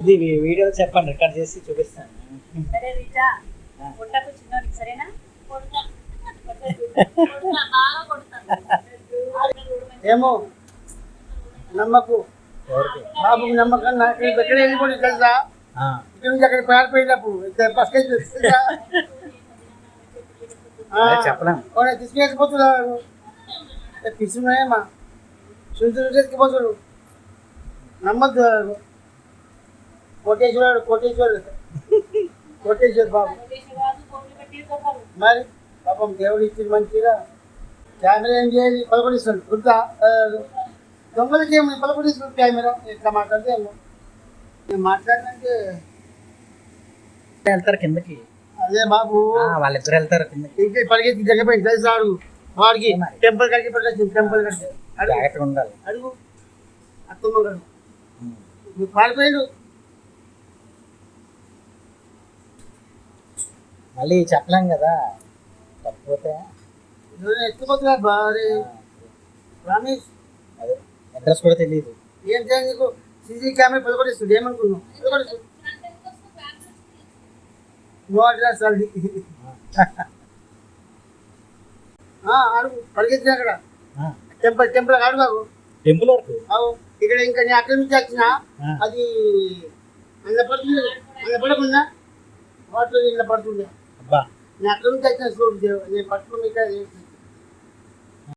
ఇది వీ- వీడియోలో చెప్పండి రికార్డ్ చేసి చూపిస్తాను. సరే రీటా ఆ. కొట్టకు చిన్నోడికి సరేనా? ఏమో నమ్మకు. ఎవరికి? బాబు నమ్మకం నాకు ఎక్కడ వెళ్ళిపోయి తెలుసా? ఇక్కడ నుంచి అక్కడ పారిపోయినప్పుడు ఫస్ట్ తెలుసా? అదే చెప్పలేం. తీసుకెళ్ళిపోతున్నారు పిస్తున్నాయేమా సుందరు తీసుకుపోతాడు నమ్మద్దు కోటేశ్వరుడు కోటేశ్వరుడు. కోటేశ్వర్ బాబు. మరి పాపం దేవుడు ఇచ్చింది మంచిగా కెమెరా ఏం చేయాలి? పలకొడిస్తాడు గుర్తా దొంగలకి ఏమి పలకొడిస్తాడు కెమెరా? ఇట్లా మాట్లాడితే నేను మాట్లాడినంటే వెళ్తారు కిందకి. అదే బాబు. వాళ్ళిద్దరు వెళ్తారు కిందకి. ఇంకా పరిగెత్తి జరిగిపోయింది తెలుసాడు వాడికి టెంపుల్ కడికి పట్టుకొచ్చింది టెంపుల్ కడికి. అడుగు. జాగ్రత్తగా ఉండాలి. అడుగు. అత్తమ్మ గారు. నువ్వు పారిపోయాడు. మళ్ళీ చెప్పలేం కదా. తప్పిపోతే. నేను ఎత్తుకుపోతున్నా బారీ రమేష్ అదే అడ్రస్ కూడా తెలియదు ఏం చేయాలి నీకు? సీసీ కెమెరా పదకొడిస్తుంది ఏమనుకున్నావు పదకొడిస్తుంది నో అడ్రస్ అది. ఆ, అడుగు పరిగెత్తిన అక్కడ. టెంపుల్ టెంపుల్ అడుగు బాబు టెంపుల్ వరకు? అవు ఇక్కడ ఇంకా నేను అక్కడి నుంచి వచ్చిన అది అందులో పడుతుంది అందులో పడకుండా వాటర్ ఇంట్లో పడుతుంది. అబ్బా నేను అక్కడి నుంచి వచ్చిన చూడు నేను పట్టుకుని ఇక్కడ